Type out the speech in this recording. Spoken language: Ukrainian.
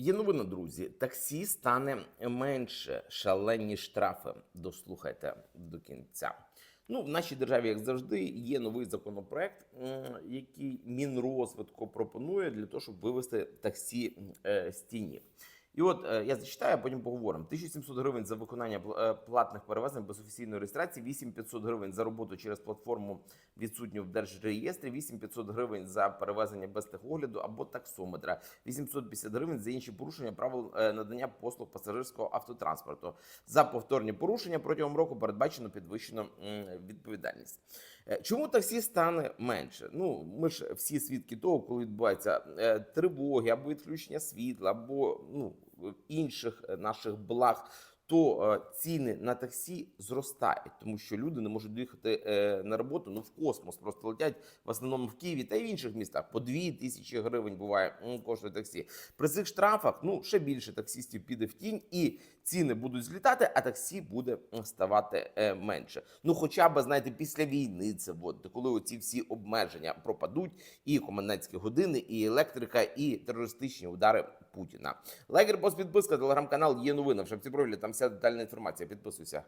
Є новина, друзі. Таксі стане менше шалені штрафи. Дослухайте до кінця. Ну, в нашій державі, як завжди, є новий законопроект, який Мінрозвитку пропонує для того, щоб вивести таксі е, з тіні. І от е, я зачитаю, а потім поговоримо. 1700 гривень за виконання е, платних перевезень без офіційної реєстрації, 8500 гривень за роботу через платформу відсутню в держреєстрі, 8500 гривень за перевезення без техогляду або таксометра, 850 гривень за інші порушення правил е, надання послуг пасажирського автотранспорту. За повторні порушення протягом року передбачено підвищено відповідальність. Чому таксі стане менше? Ну ми ж всі свідки того, коли відбуваються тривоги або відключення світла, або ну інших е, наших благ. То е, ціни на таксі зростають, тому що люди не можуть доїхати е, на роботу. Ну в космос просто летять в основному в Києві та й в інших містах. По 2 тисячі гривень буває коштує таксі. При цих штрафах ну ще більше таксістів піде в тінь, і ціни будуть злітати, а таксі буде ставати е, менше. Ну, хоча б знаєте, після війни це вводити, коли оці всі обмеження пропадуть, і комендантські години, і електрика, і терористичні удари Путіна. Лайкер, пост, підписка, телеграм-канал є новина. В шапці профілі там вся детальна інформація. Підписуйся.